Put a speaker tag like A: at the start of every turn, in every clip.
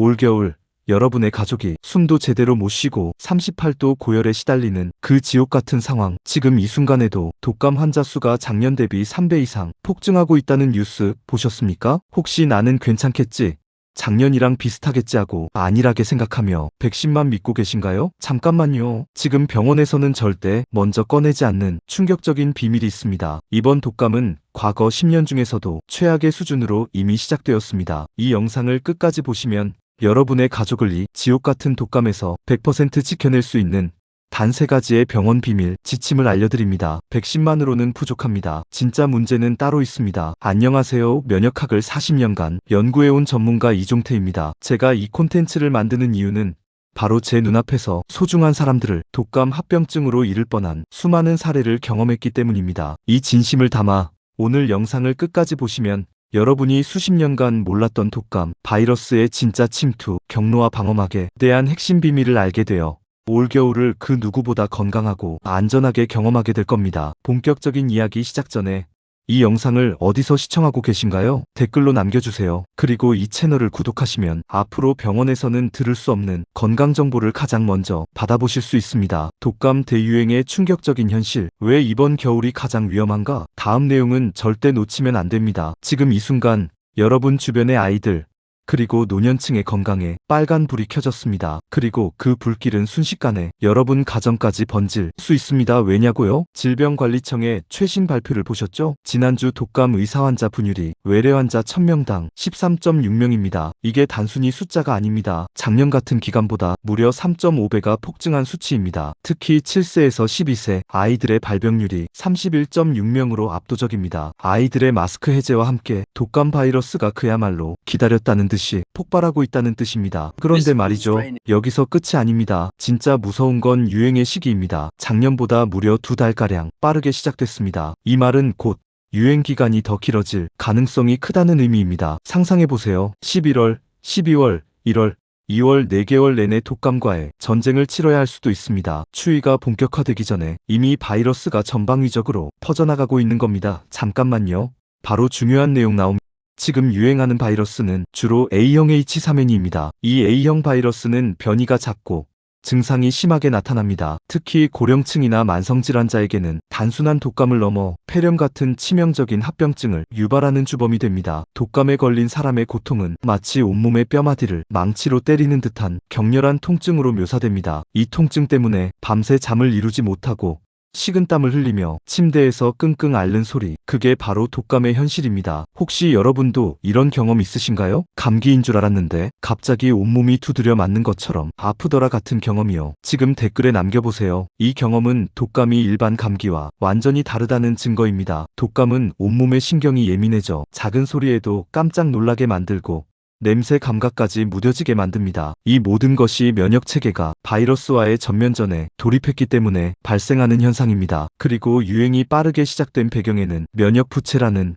A: 올겨울 여러분의 가족이 숨도 제대로 못 쉬고 38도 고열에 시달리는 그 지옥 같은 상황. 지금 이 순간에도 독감 환자 수가 작년 대비 3배 이상 폭증하고 있다는 뉴스 보셨습니까? 혹시 나는 괜찮겠지? 작년이랑 비슷하겠지 하고 안일하게 생각하며 백신만 믿고 계신가요? 잠깐만요. 지금 병원에서는 절대 먼저 꺼내지 않는 충격적인 비밀이 있습니다. 이번 독감은 과거 10년 중에서도 최악의 수준으로 이미 시작되었습니다. 이 영상을 끝까지 보시면 여러분의 가족을 이 지옥 같은 독감에서 100% 지켜낼 수 있는 단 세 가지의 병원 비밀 지침을 알려드립니다. 백신만으로는 부족합니다. 진짜 문제는 따로 있습니다. 안녕하세요. 면역학을 40년간 연구해온 전문가 이종태입니다. 제가 이 콘텐츠를 만드는 이유는 바로 제 눈앞에서 소중한 사람들을 독감 합병증으로 잃을 뻔한 수많은 사례를 경험했기 때문입니다. 이 진심을 담아 오늘 영상을 끝까지 보시면 여러분이 수십 년간 몰랐던 독감, 바이러스의 진짜 침투, 경로와 방어막에 대한 핵심 비밀을 알게 되어 올겨울을 그 누구보다 건강하고 안전하게 경험하게 될 겁니다. 본격적인 이야기 시작 전에 이 영상을 어디서 시청하고 계신가요? 댓글로 남겨주세요. 그리고 이 채널을 구독하시면 앞으로 병원에서는 들을 수 없는 건강 정보를 가장 먼저 받아보실 수 있습니다. 독감 대유행의 충격적인 현실. 왜 이번 겨울이 가장 위험한가? 다음 내용은 절대 놓치면 안 됩니다. 지금 이 순간 여러분 주변의 아이들, 그리고 노년층의 건강에 빨간 불이 켜졌습니다. 그리고 그 불길은 순식간에 여러분 가정까지 번질 수 있습니다. 왜냐고요? 질병관리청의 최신 발표를 보셨죠? 지난주 독감 의사 환자 분율이 외래 환자 1000명당 13.6명입니다. 이게 단순히 숫자가 아닙니다. 작년 같은 기간보다 무려 3.5배가 폭증한 수치입니다. 특히 7세에서 12세 아이들의 발병률이 31.6명으로 압도적입니다. 아이들의 마스크 해제와 함께 독감 바이러스가 그야말로 기다렸다는 듯이 폭발하고 있다는 뜻입니다. 그런데 말이죠. 여기서 끝이 아닙니다. 진짜 무서운 건 유행의 시기입니다. 작년보다 무려 두 달가량 빠르게 시작됐습니다. 이 말은 곧 유행 기간이 더 길어질 가능성이 크다는 의미입니다. 상상해보세요. 11월, 12월, 1월, 2월 4개월 내내 독감과의 전쟁을 치러야 할 수도 있습니다. 추위가 본격화되기 전에 이미 바이러스가 전방위적으로 퍼져나가고 있는 겁니다. 잠깐만요. 바로 중요한 내용 나옵니다. 지금 유행하는 바이러스는 주로 A형 H3N입니다. 이 A형 바이러스는 변이가 작고 증상이 심하게 나타납니다. 특히 고령층이나 만성질환자에게는 단순한 독감을 넘어 폐렴 같은 치명적인 합병증을 유발하는 주범이 됩니다. 독감에 걸린 사람의 고통은 마치 온몸의 뼈마디를 망치로 때리는 듯한 격렬한 통증으로 묘사됩니다. 이 통증 때문에 밤새 잠을 이루지 못하고 식은땀을 흘리며 침대에서 끙끙 앓는 소리. 그게 바로 독감의 현실입니다. 혹시 여러분도 이런 경험 있으신가요? 감기인 줄 알았는데 갑자기 온몸이 두드려 맞는 것처럼 아프더라 같은 경험이요. 지금 댓글에 남겨보세요. 이 경험은 독감이 일반 감기와 완전히 다르다는 증거입니다. 독감은 온몸의 신경이 예민해져 작은 소리에도 깜짝 놀라게 만들고 냄새 감각까지 무뎌지게 만듭니다. 이 모든 것이 면역 체계가 바이러스와의 전면전에 돌입했기 때문에 발생하는 현상입니다. 그리고 유행이 빠르게 시작된 배경에는 면역 부채라는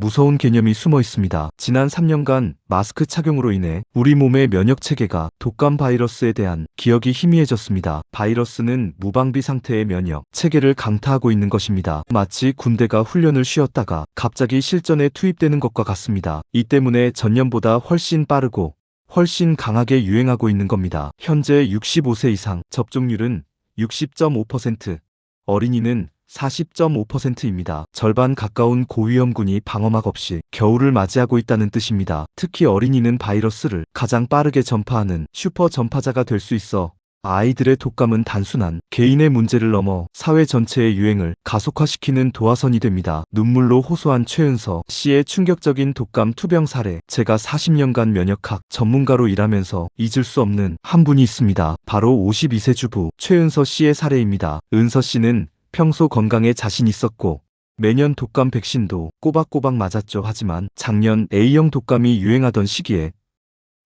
A: 무서운 개념이 숨어 있습니다. 지난 3년간 마스크 착용으로 인해 우리 몸의 면역 체계가 독감 바이러스에 대한 기억이 희미해졌습니다. 바이러스는 무방비 상태의 면역 체계를 강타하고 있는 것입니다. 마치 군대가 훈련을 쉬었다가 갑자기 실전에 투입되는 것과 같습니다. 이 때문에 전년보다 훨씬 빠르고 훨씬 강하게 유행하고 있는 겁니다. 현재 65세 이상 접종률은 60.5%, 어린이는 40.5%입니다. 절반 가까운 고위험군이 방어막 없이 겨울을 맞이하고 있다는 뜻입니다. 특히 어린이는 바이러스를 가장 빠르게 전파하는 슈퍼 전파자가 될 수 있어 아이들의 독감은 단순한 개인의 문제를 넘어 사회 전체의 유행을 가속화시키는 도화선이 됩니다. 눈물로 호소한 최은서 씨의 충격적인 독감 투병 사례. 제가 40년간 면역학 전문가로 일하면서 잊을 수 없는 한 분이 있습니다. 바로 52세 주부 최은서 씨의 사례입니다. 은서 씨는 평소 건강에 자신 있었고 매년 독감 백신도 꼬박꼬박 맞았죠. 하지만 작년 A형 독감이 유행하던 시기에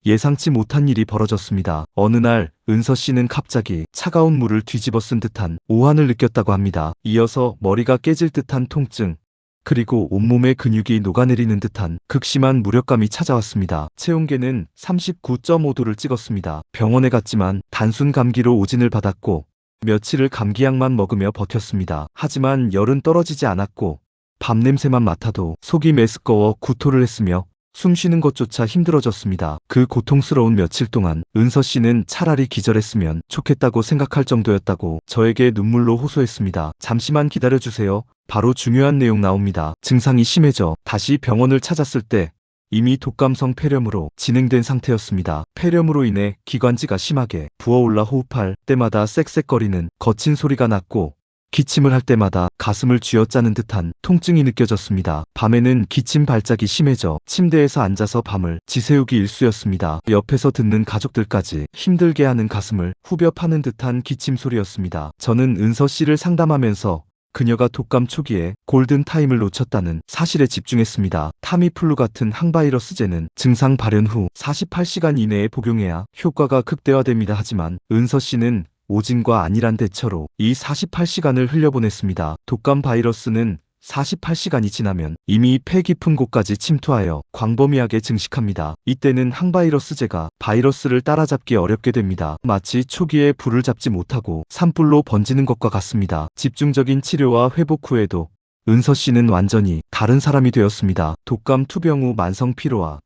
A: 예상치 못한 일이 벌어졌습니다. 어느 날 은서 씨는 갑자기 차가운 물을 뒤집어 쓴 듯한 오한을 느꼈다고 합니다. 이어서 머리가 깨질 듯한 통증, 그리고 온몸의 근육이 녹아내리는 듯한 극심한 무력감이 찾아왔습니다. 체온계는 39.5도를 찍었습니다. 병원에 갔지만 단순 감기로 오진을 받았고 며칠을 감기약만 먹으며 버텼습니다. 하지만 열은 떨어지지 않았고 밤 냄새만 맡아도 속이 메스꺼워 구토를 했으며 숨 쉬는 것조차 힘들어졌습니다. 그 고통스러운 며칠 동안 은서 씨는 차라리 기절했으면 좋겠다고 생각할 정도였다고 저에게 눈물로 호소했습니다. 잠시만 기다려주세요. 바로 중요한 내용 나옵니다. 증상이 심해져 다시 병원을 찾았을 때 이미 독감성 폐렴으로 진행된 상태였습니다. 폐렴으로 인해 기관지가 심하게 부어올라 호흡할 때마다 쌕쌕거리는 거친 소리가 났고 기침을 할 때마다 가슴을 쥐어짜는 듯한 통증이 느껴졌습니다. 밤에는 기침 발작이 심해져 침대에서 앉아서 밤을 지새우기 일쑤였습니다. 옆에서 듣는 가족들까지 힘들게 하는 가슴을 후벼 파는 듯한 기침 소리였습니다. 저는 은서 씨를 상담하면서 그녀가 독감 초기에 골든 타임을 놓쳤다는 사실에 집중했습니다. 타미플루 같은 항바이러스제는 증상 발현 후 48시간 이내에 복용해야 효과가 극대화됩니다. 하지만 은서 씨는 오진과 안일한 대처로 이 48시간을 흘려보냈습니다. 독감 바이러스는 48시간이 지나면 이미 폐 깊은 곳까지 침투하여 광범위하게 증식합니다. 이때는 항바이러스제가 바이러스를 따라잡기 어렵게 됩니다. 마치 초기에 불을 잡지 못하고 산불로 번지는 것과 같습니다. 집중적인 치료와 회복 후에도 은서 씨는 완전히 다른 사람이 되었습니다. 독감 투병 후 만성 피로와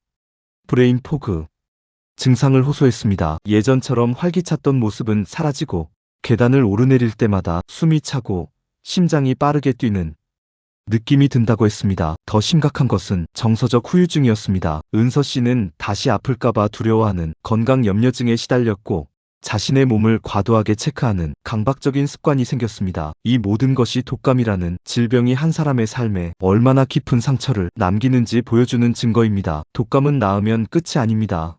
A: 브레인 포그 증상을 호소했습니다. 예전처럼 활기찼던 모습은 사라지고 계단을 오르내릴 때마다 숨이 차고 심장이 빠르게 뛰는 느낌이 든다고 했습니다. 더 심각한 것은 정서적 후유증이었습니다. 은서 씨는 다시 아플까봐 두려워하는 건강 염려증에 시달렸고 자신의 몸을 과도하게 체크하는 강박적인 습관이 생겼습니다. 이 모든 것이 독감이라는 질병이 한 사람의 삶에 얼마나 깊은 상처를 남기는지 보여주는 증거입니다. 독감은 나으면 끝이 아닙니다.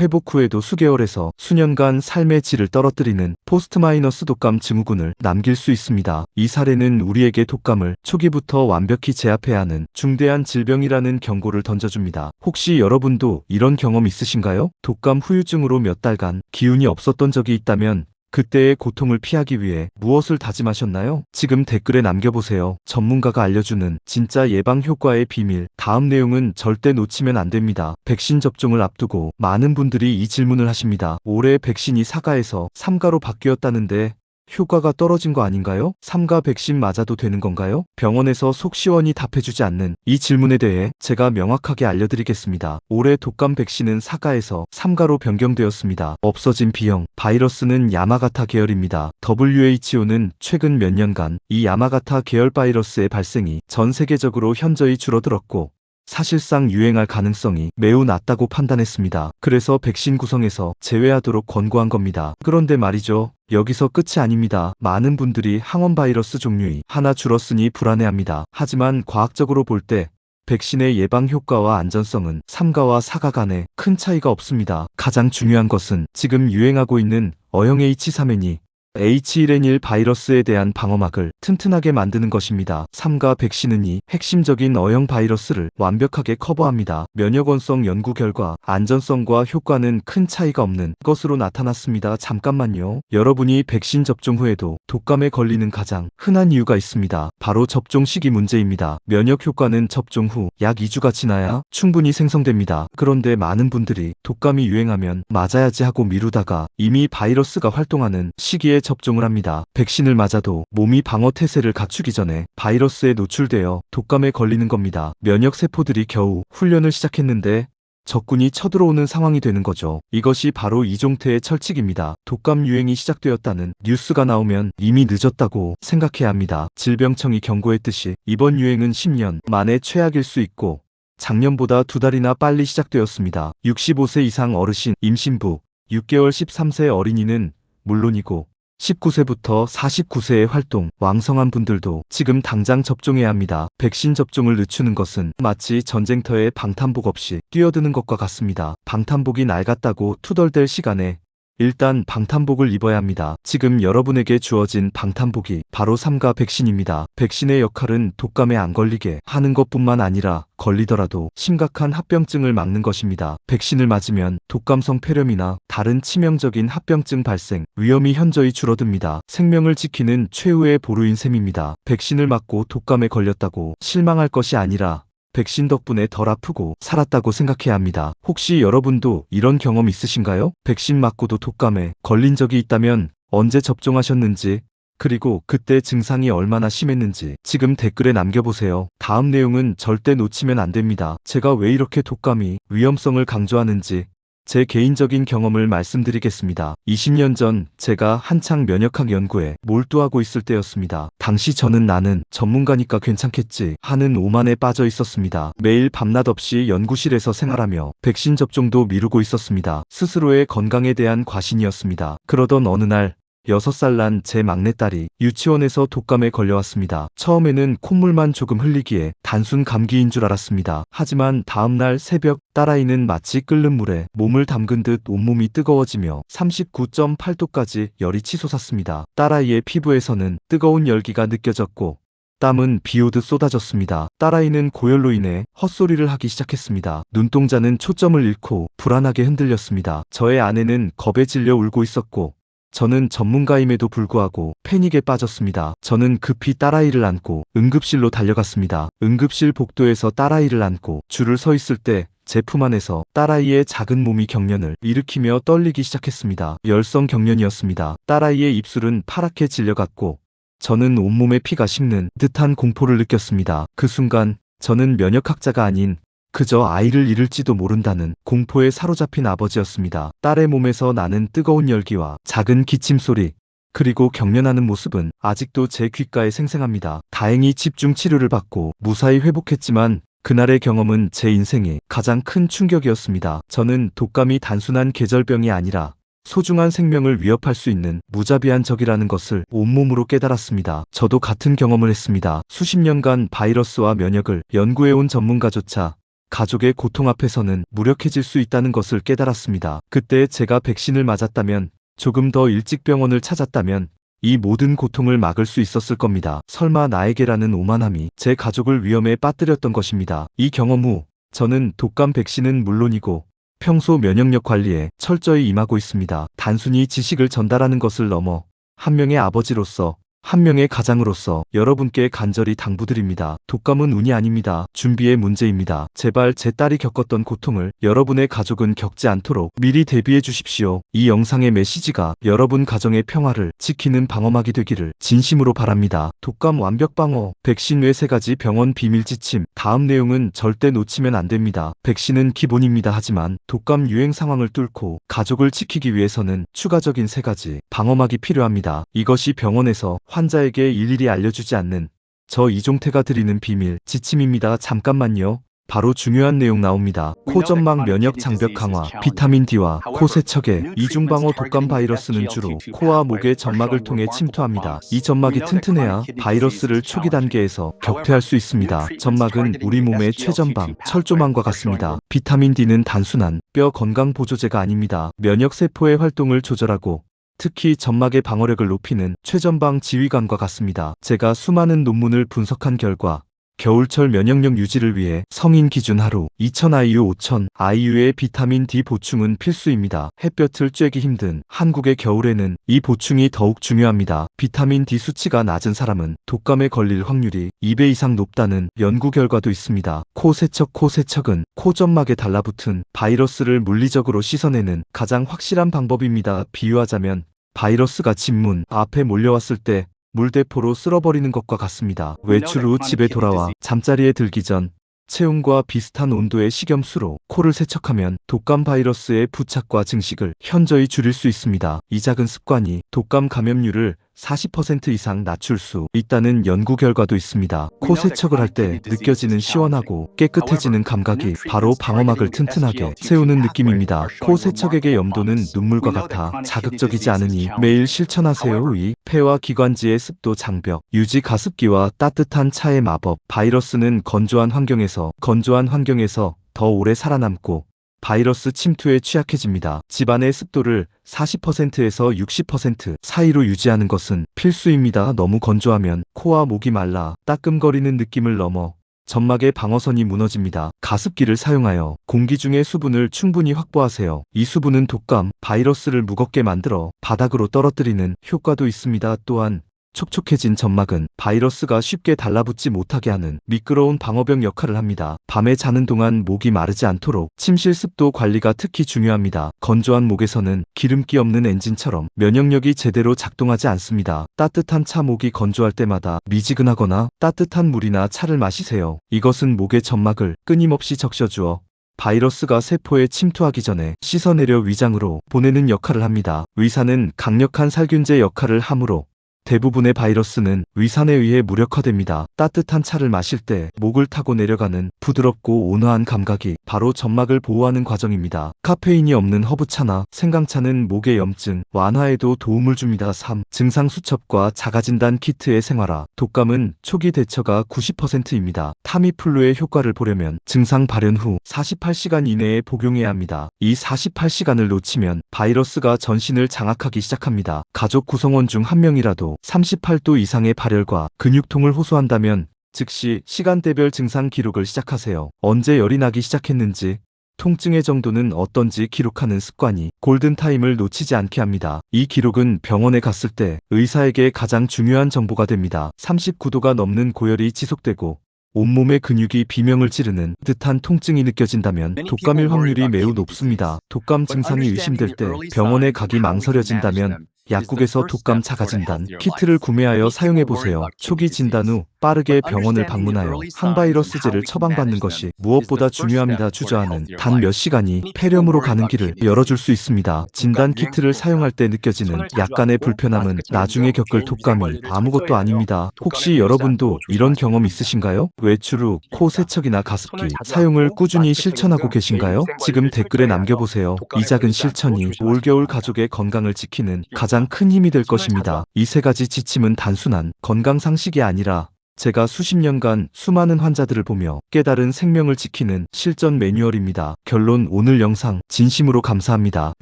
A: 회복 후에도 수개월에서 수년간 삶의 질을 떨어뜨리는 포스트 마이너스 독감 증후군을 남길 수 있습니다. 이 사례는 우리에게 독감을 초기부터 완벽히 제압해야 하는 중대한 질병이라는 경고를 던져줍니다. 혹시 여러분도 이런 경험 있으신가요? 독감 후유증으로 몇 달간 기운이 없었던 적이 있다면 그때의 고통을 피하기 위해 무엇을 다짐하셨나요? 지금 댓글에 남겨보세요. 전문가가 알려주는 진짜 예방 효과의 비밀. 다음 내용은 절대 놓치면 안 됩니다. 백신 접종을 앞두고 많은 분들이 이 질문을 하십니다. 올해 백신이 사가에서 삼가로 바뀌었다는데 효과가 떨어진 거 아닌가요? 삼가 백신 맞아도 되는 건가요? 병원에서 속 시원히 답해주지 않는 이 질문에 대해 제가 명확하게 알려드리겠습니다. 올해 독감 백신은 사가에서 삼가로 변경되었습니다. 없어진 B형 바이러스는 야마가타 계열입니다. WHO는 최근 몇 년간 이 야마가타 계열 바이러스의 발생이 전 세계적으로 현저히 줄어들었고 사실상 유행할 가능성이 매우 낮다고 판단했습니다. 그래서 백신 구성에서 제외하도록 권고한 겁니다. 그런데 말이죠. 여기서 끝이 아닙니다. 많은 분들이 항원 바이러스 종류이 하나 줄었으니 불안해합니다. 하지만 과학적으로 볼 때 백신의 예방 효과와 안전성은 3가와 4가 간에 큰 차이가 없습니다. 가장 중요한 것은 지금 유행하고 있는 어형 H3N이 H1N1 바이러스에 대한 방어막을 튼튼하게 만드는 것입니다. 3가 백신은 이 핵심적인 어형 바이러스를 완벽하게 커버합니다. 면역원성 연구 결과 안전성과 효과는 큰 차이가 없는 것으로 나타났습니다. 잠깐만요. 여러분이 백신 접종 후에도 독감에 걸리는 가장 흔한 이유가 있습니다. 바로 접종 시기 문제입니다. 면역 효과는 접종 후 약 2주가 지나야 충분히 생성됩니다. 그런데 많은 분들이 독감이 유행하면 맞아야지 하고 미루다가 이미 바이러스가 활동하는 시기에 접종을 합니다. 백신을 맞아도 몸이 방어 태세를 갖추기 전에 바이러스에 노출되어 독감에 걸리는 겁니다. 면역 세포들이 겨우 훈련을 시작했는데 적군이 쳐들어오는 상황이 되는 거죠. 이것이 바로 이종태의 철칙입니다. 독감 유행이 시작되었다는 뉴스가 나오면 이미 늦었다고 생각해야 합니다. 질병청이 경고했듯이 이번 유행은 10년 만에 최악일 수 있고 작년보다 두 달이나 빨리 시작되었습니다. 65세 이상 어르신, 임신부, 6개월 13세 어린이는 물론이고 19세부터 49세의 활동, 왕성한 분들도 지금 당장 접종해야 합니다. 백신 접종을 늦추는 것은 마치 전쟁터에 방탄복 없이 뛰어드는 것과 같습니다. 방탄복이 낡았다고 투덜댈 시간에 일단 방탄복을 입어야 합니다. 지금 여러분에게 주어진 방탄복이 바로 삼가 백신입니다. 백신의 역할은 독감에 안 걸리게 하는 것뿐만 아니라 걸리더라도 심각한 합병증을 막는 것입니다. 백신을 맞으면 독감성 폐렴이나 다른 치명적인 합병증 발생 위험이 현저히 줄어듭니다. 생명을 지키는 최후의 보루인 셈입니다. 백신을 맞고 독감에 걸렸다고 실망할 것이 아니라 백신 덕분에 덜 아프고 살았다고 생각해야 합니다. 혹시 여러분도 이런 경험 있으신가요? 백신 맞고도 독감에 걸린 적이 있다면 언제 접종하셨는지 그리고 그때 증상이 얼마나 심했는지 지금 댓글에 남겨보세요. 다음 내용은 절대 놓치면 안 됩니다. 제가 왜 이렇게 독감이 위험성을 강조하는지 제 개인적인 경험을 말씀드리겠습니다. 20년 전 제가 한창 면역학 연구에 몰두하고 있을 때였습니다. 당시 저는 나는 전문가니까 괜찮겠지 하는 오만에 빠져 있었습니다. 매일 밤낮 없이 연구실에서 생활하며 백신 접종도 미루고 있었습니다. 스스로의 건강에 대한 과신이었습니다. 그러던 어느 날 6살 난 제 막내딸이 유치원에서 독감에 걸려왔습니다. 처음에는 콧물만 조금 흘리기에 단순 감기인 줄 알았습니다. 하지만 다음날 새벽 딸아이는 마치 끓는 물에 몸을 담근 듯 온몸이 뜨거워지며 39.8도까지 열이 치솟았습니다. 딸아이의 피부에서는 뜨거운 열기가 느껴졌고 땀은 비오듯 쏟아졌습니다. 딸아이는 고열로 인해 헛소리를 하기 시작했습니다. 눈동자는 초점을 잃고 불안하게 흔들렸습니다. 저의 아내는 겁에 질려 울고 있었고 저는 전문가임에도 불구하고 패닉에 빠졌습니다. 저는 급히 딸아이를 안고 응급실로 달려갔습니다. 응급실 복도에서 딸아이를 안고 줄을 서 있을 때 제품 안에서 딸아이의 작은 몸이 경련을 일으키며 떨리기 시작했습니다. 열성 경련이었습니다. 딸아이의 입술은 파랗게 질려갔고 저는 온몸에 피가 식는 듯한 공포를 느꼈습니다. 그 순간 저는 면역학자가 아닌 그저 아이를 잃을지도 모른다는 공포에 사로잡힌 아버지였습니다. 딸의 몸에서 나는 뜨거운 열기와 작은 기침 소리, 그리고 경련하는 모습은 아직도 제 귓가에 생생합니다. 다행히 집중 치료를 받고 무사히 회복했지만 그날의 경험은 제 인생의 가장 큰 충격이었습니다. 저는 독감이 단순한 계절병이 아니라 소중한 생명을 위협할 수 있는 무자비한 적이라는 것을 온몸으로 깨달았습니다. 저도 같은 경험을 했습니다. 수십 년간 바이러스와 면역을 연구해온 전문가조차 가족의 고통 앞에서는 무력해질 수 있다는 것을 깨달았습니다. 그때 제가 백신을 맞았다면 조금 더 일찍 병원을 찾았다면 이 모든 고통을 막을 수 있었을 겁니다. 설마 나에게라는 오만함이 제 가족을 위험에 빠뜨렸던 것입니다. 이 경험 후 저는 독감 백신은 물론이고 평소 면역력 관리에 철저히 임하고 있습니다. 단순히 지식을 전달하는 것을 넘어 한 명의 아버지로서 한 명의 가장으로서 여러분께 간절히 당부드립니다. 독감은 운이 아닙니다. 준비의 문제입니다. 제발 제 딸이 겪었던 고통을 여러분의 가족은 겪지 않도록 미리 대비해 주십시오. 이 영상의 메시지가 여러분 가정의 평화를 지키는 방어막이 되기를 진심으로 바랍니다. 독감 완벽 방어, 백신 외 세 가지 병원 비밀 지침. 다음 내용은 절대 놓치면 안 됩니다. 백신은 기본입니다. 하지만 독감 유행 상황을 뚫고 가족을 지키기 위해서는 추가적인 세 가지 방어막이 필요합니다. 이것이 병원에서 환자에게 일일이 알려주지 않는 저 이종태가 드리는 비밀 지침입니다. 잠깐만요. 바로 중요한 내용 나옵니다. 코점막 면역 장벽 강화, 비타민 D와 코 세척에 이중방어 독감 바이러스는 주로 코와 목의 점막을 통해 침투합니다. 이 점막이 튼튼해야 바이러스를 초기 단계에서 격퇴할 수 있습니다. 점막은 우리 몸의 최전방, 철조망과 같습니다. 비타민 D는 단순한 뼈 건강 보조제가 아닙니다. 면역 세포의 활동을 조절하고 특히 점막의 방어력을 높이는 최전방 지휘관과 같습니다. 제가 수많은 논문을 분석한 결과 겨울철 면역력 유지를 위해 성인 기준 하루 2000IU 5000 IU의 비타민 D 보충은 필수입니다. 햇볕을 쬐기 힘든 한국의 겨울에는 이 보충이 더욱 중요합니다. 비타민 D 수치가 낮은 사람은 독감에 걸릴 확률이 2배 이상 높다는 연구 결과도 있습니다. 코 세척 코 세척은 코점막에 달라붙은 바이러스를 물리적으로 씻어내는 가장 확실한 방법입니다. 비유하자면 바이러스가 집문 앞에 몰려왔을 때 물대포로 쓸어버리는 것과 같습니다. 외출 후 집에 돌아와 잠자리에 들기 전 체온과 비슷한 온도의 식염수로 코를 세척하면 독감 바이러스의 부착과 증식을 현저히 줄일 수 있습니다. 이 작은 습관이 독감 감염률을 40% 이상 낮출 수 있다는 연구 결과도 있습니다. 코 세척을 할 때 느껴지는 시원하고 깨끗해지는 감각이 바로 방어막을 튼튼하게 세우는 느낌입니다. 코 세척액의 염도는 눈물과 같아 자극적이지 않으니 매일 실천하세요. 위, 폐와 기관지의 습도 장벽, 유지 가습기와 따뜻한 차의 마법, 바이러스는 건조한 환경에서 건조한 환경에서 더 오래 살아남고 바이러스 침투에 취약해집니다. 집안의 습도를 40%에서 60% 사이로 유지하는 것은 필수입니다. 너무 건조하면 코와 목이 말라 따끔거리는 느낌을 넘어 점막의 방어선이 무너집니다. 가습기를 사용하여 공기 중의 수분을 충분히 확보하세요. 이 수분은 독감, 바이러스를 무겁게 만들어 바닥으로 떨어뜨리는 효과도 있습니다. 또한 촉촉해진 점막은 바이러스가 쉽게 달라붙지 못하게 하는 미끄러운 방어벽 역할을 합니다. 밤에 자는 동안 목이 마르지 않도록 침실 습도 관리가 특히 중요합니다. 건조한 목에서는 기름기 없는 엔진처럼 면역력이 제대로 작동하지 않습니다. 따뜻한 차 목이 건조할 때마다 미지근하거나 따뜻한 물이나 차를 마시세요. 이것은 목의 점막을 끊임없이 적셔주어 바이러스가 세포에 침투하기 전에 씻어내려 위장으로 보내는 역할을 합니다. 위산은 강력한 살균제 역할을 하므로 대부분의 바이러스는 위산에 의해 무력화됩니다. 따뜻한 차를 마실 때 목을 타고 내려가는 부드럽고 온화한 감각이 바로 점막을 보호하는 과정입니다. 카페인이 없는 허브차나 생강차는 목의 염증 완화에도 도움을 줍니다. 3. 증상 수첩과 자가진단 키트의 생활화. 독감은 초기 대처가 90%입니다. 타미플루의 효과를 보려면 증상 발현 후 48시간 이내에 복용해야 합니다. 이 48시간을 놓치면 바이러스가 전신을 장악하기 시작합니다. 가족 구성원 중 한 명이라도 38도 이상의 발열과 근육통을 호소한다면 즉시 시간대별 증상 기록을 시작하세요. 언제 열이 나기 시작했는지, 통증의 정도는 어떤지 기록하는 습관이 골든타임을 놓치지 않게 합니다. 이 기록은 병원에 갔을 때 의사에게 가장 중요한 정보가 됩니다. 39도가 넘는 고열이 지속되고 온몸의 근육이 비명을 지르는 듯한 통증이 느껴진다면 독감일 확률이 매우 높습니다. 독감 증상이 의심될 때 병원에 가기 망설여진다면 약국에서 독감 자가 진단 키트를 구매하여 사용해 보세요. 초기 진단 후 빠르게 병원을 방문하여 항바이러스제를 처방받는 것이 무엇보다 중요합니다. 주저하는 단 몇 시간이 폐렴으로 가는 길을 열어줄 수 있습니다. 진단 키트를 사용할 때 느껴지는 약간의 불편함은 나중에 겪을 독감이 아무것도 아닙니다. 혹시 여러분도 이런 경험 있으신가요? 외출 후 코 세척이나 가습기 사용을 꾸준히 실천하고 계신가요? 지금 댓글에 남겨보세요. 이 작은 실천이 올겨울 가족의 건강을 지키는 가장 큰 힘이 될 것입니다. 이 세 가지 지침은 단순한 건강 상식이 아니라 제가 수십 년간 수많은 환자들을 보며 깨달은 생명을 지키는 실전 매뉴얼입니다. 결론 오늘 영상 진심으로 감사합니다.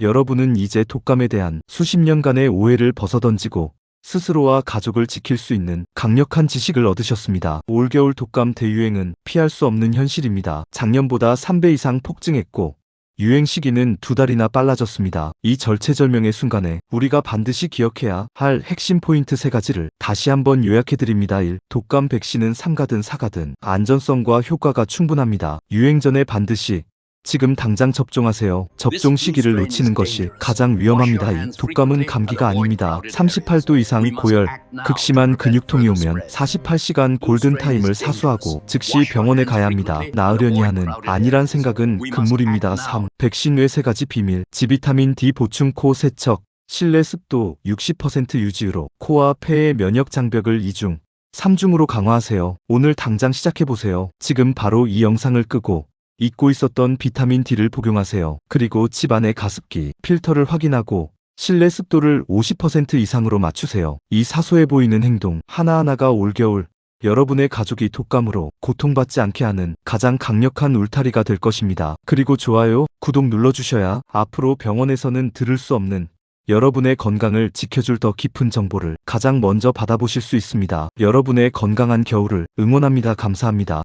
A: 여러분은 이제 독감에 대한 수십 년간의 오해를 벗어던지고 스스로와 가족을 지킬 수 있는 강력한 지식을 얻으셨습니다. 올겨울 독감 대유행은 피할 수 없는 현실입니다. 작년보다 3배 이상 폭증했고 유행 시기는 두 달이나 빨라졌습니다. 이 절체절명의 순간에 우리가 반드시 기억해야 할 핵심 포인트 세 가지를 다시 한번 요약해드립니다. 1. 독감 백신은 삼가든 사가든 안전성과 효과가 충분합니다. 유행 전에 반드시 지금 당장 접종하세요. 접종 시기를 놓치는 것이 가장 위험합니다. 2. 독감은 감기가 아닙니다. 38도 이상 고열, 극심한 근육통이 오면 48시간 골든타임을 사수하고 즉시 병원에 가야 합니다. 나으려니 하는 아니란 생각은 금물입니다. 3. 백신 외 세 가지 비밀, 지비타민 D 보충 코 세척, 실내 습도 60% 유지로 코와 폐의 면역 장벽을 2중, 3중으로 강화하세요. 오늘 당장 시작해보세요. 지금 바로 이 영상을 끄고 잊고 있었던 비타민 D를 복용하세요. 그리고 집안의 가습기, 필터를 확인하고 실내 습도를 50% 이상으로 맞추세요. 이 사소해 보이는 행동 하나하나가 올겨울 여러분의 가족이 독감으로 고통받지 않게 하는 가장 강력한 울타리가 될 것입니다. 그리고 좋아요, 구독 눌러주셔야 앞으로 병원에서는 들을 수 없는 여러분의 건강을 지켜줄 더 깊은 정보를 가장 먼저 받아보실 수 있습니다. 여러분의 건강한 겨울을 응원합니다. 감사합니다.